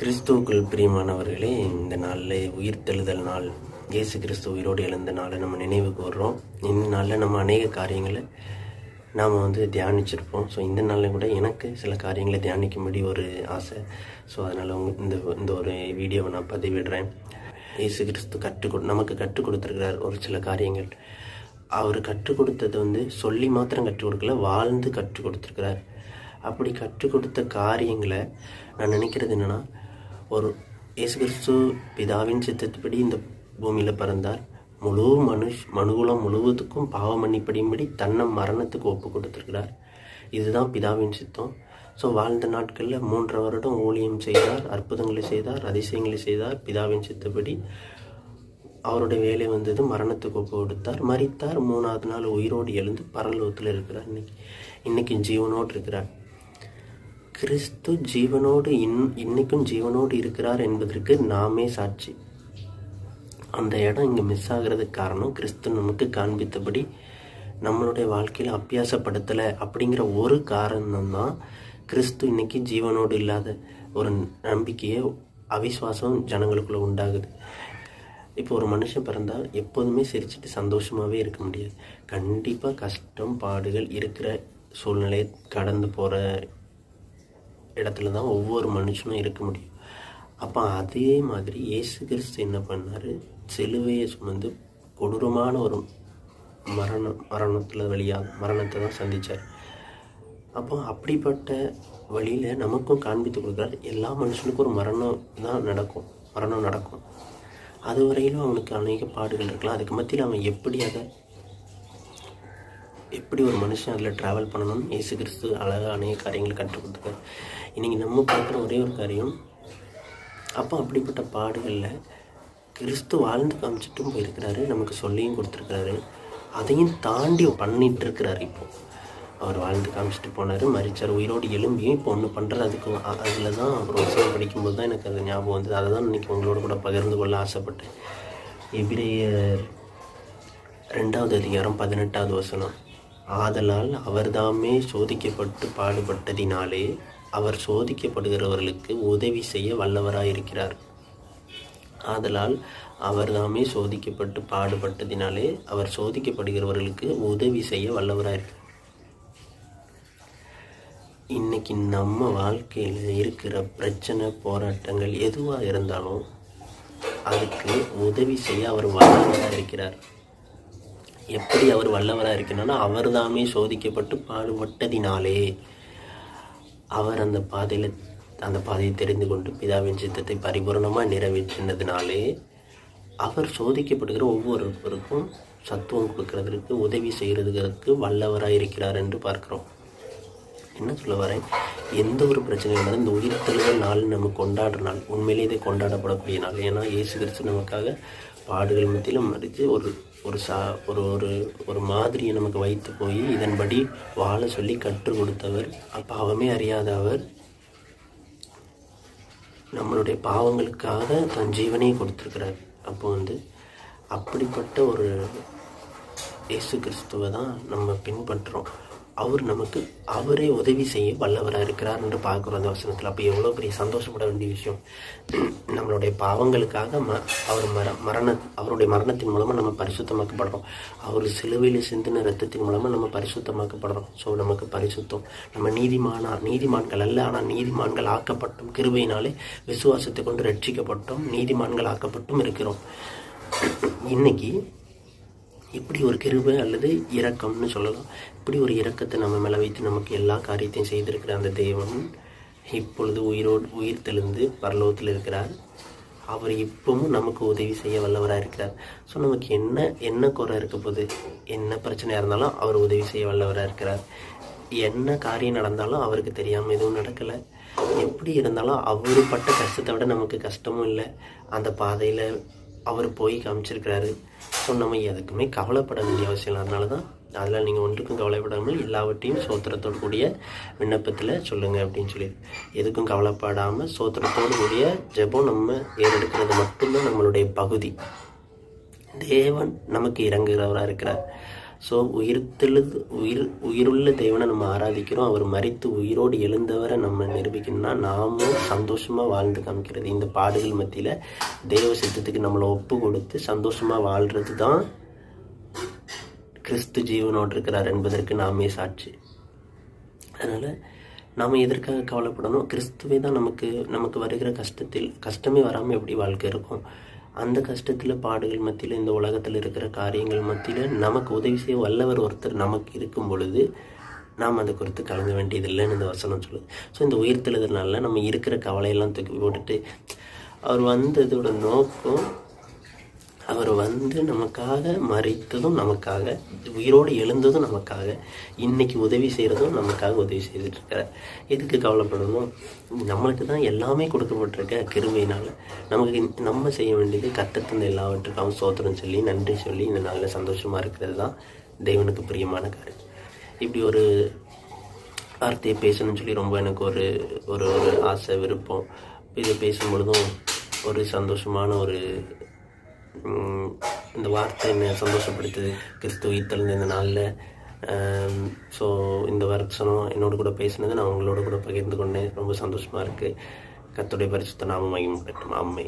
கிறிஸ்துவுக்குள் பிரியமானவர்களே இந்த நாளில் உயிர்த்தெழுதல் நாள் இயேசு கிறிஸ்து உயிரோடு எழுந்த நாளை நம்ம நினைவு கூறுறோம் இந்த நாளில் நம்ம அநேக காரியங்களை நாம் வந்து தியானிச்சிருப்போம். ஸோ இந்த நாளில் கூட எனக்கு சில காரியங்களை தியானிக்கும்படி ஒரு ஆசை. ஸோ அதனால் இந்த இந்த ஒரு வீடியோவை நான் பதிவிடுறேன். இயேசு கிறிஸ்து கற்றுக் நமக்கு கற்றுக் கொடுத்துருக்கிறார் ஒரு சில காரியங்கள். அவர் கற்றுக் கொடுத்தது வந்து சொல்லி மாத்திரம் கற்றுக் கொடுக்கல வாழ்ந்து கற்றுக் கொடுத்துருக்கிறார். அப்படி கற்றுக் கொடுத்த காரியங்களை நான் நினைக்கிறது என்னென்னா ஒரு இயேசு கிறிஸ்து பிதாவின் சித்தத்துப்படி இந்த பூமியில் பிறந்தார். முழு மனுஷ் மனுகுலம் முழுவதுக்கும் பாவ மன்னிப்படியும்படி தன்னை மரணத்துக்கு ஒப்பு கொடுத்துருக்கிறார். இதுதான் பிதாவின் சித்தம். ஸோ வாழ்ந்த நாட்களில் மூன்று வருடம் ஊழியம் செய்தார் அற்புதங்களை செய்தார் அதிசயங்களை செய்தார். பிதாவின் சித்தப்படி அவருடைய வேலை வந்தது மரணத்துக்கு ஒப்பு கொடுத்தார். மறித்தார் மூணாவது நாள் உயிரோடு எழுந்து பரலோகத்தில் இருக்கிறார். இன்னைக்கு இன்னைக்கு ஜீவனோடு இருக்கிறார். கிறிஸ்து ஜீவனோடு இன் இன்னைக்கும் ஜீவனோடு இருக்கிறார் என்பதற்கு நாமே சாட்சி. அந்த இடம் இங்கே மிஸ் ஆகிறதுக்கு காரணம் கிறிஸ்து நமக்கு காண்பித்தபடி நம்மளுடைய வாழ்க்கையில் அபியாசப்படுத்தலை அப்படிங்கிற ஒரு காரணம் தான் கிறிஸ்து இன்னைக்கு ஜீவனோடு இல்லாத ஒரு நம்பிக்கையை அவிஸ்வாசம் ஜனங்களுக்குள்ளே உண்டாகுது. இப்போ ஒரு மனுஷன் பிறந்தால் எப்போதுமே சிரிச்சுட்டு சந்தோஷமாகவே இருக்க முடியாது. கண்டிப்பாக கஷ்டம் பாடுகள் இருக்கிற சூழ்நிலையை கடந்து போகிற இடத்துல தான் ஒவ்வொரு மனுஷனும் இருக்க முடியும். அப்போ அதே மாதிரி இயேசு கிறிஸ்து என்ன பண்ணார்? சிலுவையை சுமந்து கொடூரமான ஒரு மரணம் மரணத்தில் வழியாக மரணத்தை தான் சந்தித்தார் அப்போ அப்படிப்பட்ட வழியில் நமக்கும் காண்பித்து கொடுக்குறார். எல்லா மனுஷனுக்கும் ஒரு மரணம் தான் நடக்கும். மரணம் நடக்கும். அது வரையிலும் அவனுக்கு அநேக பாடுகள் இருக்கலாம். அதுக்கு மத்தியில் அவன் எப்படி அதை எப்படி ஒரு மனுஷன் அதில் ட்ராவல் பண்ணணும்னு இயேசு கிறிஸ்து அழகாக அநேக காரியங்களை கற்றுக் கொடுத்துருக்காரு. இன்றைக்கி நம்ம பார்க்குற ஒரே ஒரு காரியம் அப்போ அப்படிப்பட்ட பாடுகளில் கிறிஸ்து வாழ்ந்து காமிச்சிட்டும் போயிருக்கிறாரு நமக்கு சொல்லியும் கொடுத்துருக்கிறாரு. அதையும் தாண்டி பண்ணிகிட்டு இருக்கிறாரு இப்போது அவர் வாழ்ந்து காமிச்சிட்டு போனார் மறிச்சார் உயிரோடு எலும்பியும் இப்போ ஒன்று பண்ணுறது அதுக்கு அதில் தான் அப்புறம் வசனம் படிக்கும்போது தான் எனக்கு அது ஞாபகம் வந்தது. அதை தான் இன்றைக்கி உங்களோட கூட பகிர்ந்து கொள்ள ஆசைப்பட்டேன். எபிரேயர் ரெண்டாவது அதிகாரம் பதினெட்டாவது வசனம். ஆதலால் அவர்தாமே சோதிக்கப்பட்டு பாடுபட்டதினாலே அவர் சோதிக்கப்படுகிறவர்களுக்கு உதவி செய்ய வல்லவராயிருக்கிறார். ஆதலால் அவர்தாமே சோதிக்கப்பட்டு பாடுபட்டதினாலே அவர் சோதிக்கப்படுகிறவர்களுக்கு உதவி செய்ய வல்லவராயிருக்கிறார். இன்னைக்கு நம்ம வாழ்க்கையில் இருக்கிற பிரச்சனை போராட்டங்கள் எதுவாக இருந்தாலும் அதுக்கு உதவி செய்ய அவர் வல்லவராக இருக்கிறார் எப்படி அவர் வல்லவராக இருக்கணும்னா அவர் தாமே சோதிக்கப்பட்டு பாடுபட்டதினாலே அவர் அந்த பாதையில் அந்த பாதையை தெரிந்து கொண்டு பிதாவின் சித்தத்தை பரிபூரணமாக நிறைவேற்றினதுனாலே அவர் சோதிக்கப்படுகிற ஒவ்வொருவருக்கும் சத்துவம் கொடுக்கறதற்கு உதவி செய்கிறதுக்கு வல்லவராக இருக்கிறார் என்று பார்க்கிறோம். என்ன சொல்ல வரேன்? எந்த ஒரு பிரச்சனையும் இருந்தாலும் இந்த உயிர்த்தெழுதல் நாள் நம்ம கொண்டாடுற நாள் உண்மையிலே இதை கொண்டாடப்படக்கூடிய நாள். ஏன்னா இயேசு கிறிஸ்து நமக்காக பாடுகள் மத்தியிலும் மறித்து ஒரு ஒரு சா ஒரு ஒரு ஒரு மாதிரியை நமக்கு வைத்து போய் இதன்படி வாழ சொல்லி கற்றுக் கொடுத்தவர். பாவமே அறியாத அவர் நம்மளுடைய பாவங்களுக்காக தன் ஜீவனையை கொடுத்துருக்கிறார். அப்போ வந்து அப்படிப்பட்ட ஒரு இயேசு கிறிஸ்துவை தான் நம்ம பின்பற்றுறோம் அவர் நமக்கு அவரே உதவி செய்ய வல்லவராக இருக்கிறார் என்று பார்க்குறோம் அந்த வசனத்தில். அப்போ எவ்வளோ பெரிய சந்தோஷப்பட வேண்டிய விஷயம்? நம்மளுடைய பாவங்களுக்காக ம அவர் மர மரண அவருடைய மரணத்தின் மூலமாக நம்ம பரிசுத்தமாக்கப்படுறோம். அவர் சிலுவையில் சிந்தின ரத்தத்தின் மூலமாக நம்ம பரிசுத்தமாக்கப்படுறோம். ஸோ நமக்கு பரிசுத்தம். நம்ம நீதிமானா நீதிமான்கள் அல்ல ஆனால் நீதிமான்கள் ஆக்கப்பட்டோம் கிருபையினாலே விசுவாசத்தை கொண்டு ரட்சிக்கப்பட்டோம் நீதிமான்கள் ஆக்கப்பட்டும் இருக்கிறோம். இன்னைக்கு இப்படி ஒரு கிருபை அல்லது இரக்கம்னு சொல்லலாம். இப்படி ஒரு இரக்கத்தை நம்ம மேலே வைத்து நமக்கு எல்லா காரியத்தையும் செய்திருக்கிற அந்த தெய்வன் இப்பொழுது உயிரோடு உயிர் தெளிந்து பரலோகத்தில் இருக்கிறார். அவர் இப்பவும் நமக்கு உதவி செய்ய வல்லவராக இருக்கிறார். ஸோ நமக்கு என்ன என்ன குறை இருக்க போகுது? என்ன பிரச்சனையாக இருந்தாலும் அவர் உதவி செய்ய வல்லவராக இருக்கிறார். என்ன காரியம் நடந்தாலும் அவருக்கு தெரியாமல் எதுவும் நடக்கலை. எப்படி இருந்தாலும் அவர் பட்ட கஷ்டத்தை விட நமக்கு கஷ்டமும் இல்லை. அந்த பாதையில் அவர் போய் காமிச்சிருக்கிறாரு. ஸோ நம்ம எதுக்குமே கவலைப்பட வேண்டிய அவசியம் இல்லை. அதனால தான் அதில் நீங்கள் ஒன்றுக்கும் கவலைப்படாமல் எல்லாவற்றையும் சோத்திரத்தோடு கூடிய விண்ணப்பத்தில் சொல்லுங்கள் அப்படின்னு சொல்லி எதுக்கும் கவலைப்படாமல் சோத்திரத்தோடு கூடிய ஜெபம் நம்ம ஏறெடுக்கிறது மட்டும்தான் நம்மளுடைய பகுதி. தேவன் நமக்கு இறங்குகிறவராக இருக்கிறார். ஸோ உயிர்த்தெழுது உயிர் உயிருள்ள தேவனை நம்ம ஆராதிக்கிறோம். அவர் மறித்து உயிரோடு எழுந்தவரை நம்ம நிரூபிக்கணும்னா நாமும் சந்தோஷமாக வாழ்ந்து காமிக்கிறது. இந்த பாடுகள் மத்தியில் தெய்வ சித்தத்துக்கு நம்மளை ஒப்பு கொடுத்து சந்தோஷமாக வாழ்கிறது தான் கிறிஸ்து ஜீவனோடு இருக்கிறார் என்பதற்கு நாமே சாட்சி. அதனால் நாம் எதற்காக கவலைப்படணும்? கிறிஸ்துவே தான் நமக்கு நமக்கு வருகிற கஷ்டத்தில் கஷ்டமே வராமல் எப்படி வாழ்க்கை இருக்கும்? அந்த கஷ்டத்தில் பாடுகள் மத்தியில் இந்த உலகத்தில் இருக்கிற காரியங்கள் மத்தியில் நமக்கு உதவி செய்ய வல்லவர் ஒருத்தர் நமக்கு இருக்கும் பொழுது நாம் அதை குறித்து கலங்க வேண்டியதில்லைன்னு இந்த வசனம் சொல்லுது. ஸோ இந்த உயிர்த்தெழுதுனால நம்ம இருக்கிற கவலையெல்லாம் தூக்கி போட்டுட்டு அவர் வந்ததோட நோக்கம் அவர் வந்து நமக்காக மறித்ததும் நமக்காக உயிரோடு எழுந்ததும் நமக்காக இன்னைக்கு உதவி செய்கிறதும் நமக்காக உதவி செய்துட்டு இருக்கிறார் எதுக்கு கவலைப்படணும் நம்மளுக்கு தான் எல்லாமே கொடுக்கப்பட்டிருக்க கிருமையினால் நமக்கு நம்ம செய்ய வேண்டியது கத்தத்தின் எல்லாவற்றுக்காகவும் சோத்திரம் சொல்லி நன்றி சொல்லி இந்த நாளில் சந்தோஷமாக இருக்கிறது தான் தெய்வனுக்கு பிரியமான காரியம். இப்படி ஒரு வார்த்தையை பேசணும்னு சொல்லி ரொம்ப எனக்கு ஒரு ஒரு ஒரு ஆசை விருப்பம். இதை பேசும்பொழுதும் ஒரு சந்தோஷமான ஒரு இந்த வார்த்தை என்னை சந்தோஷப்படுத்துது. கிறிஸ்து உயிர்த்தெழுந்த இந்த நாளில் ஸோ இந்த வருஷம் என்னோட கூட பேசினது நான் உங்களோட கூட பகிர்ந்து கொண்டேன். ரொம்ப சந்தோஷமாக இருக்குது கத்துடைய பரிசுத்த நாம மகிமைப்படட்டும் ஆமை